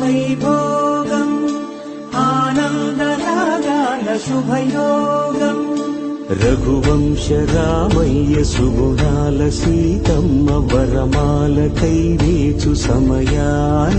वैभोगम् आनानरागानशुभयोगम् रघुवंशगामय्य सुभोगालसीतम् अवरमालतैरेतु समयान।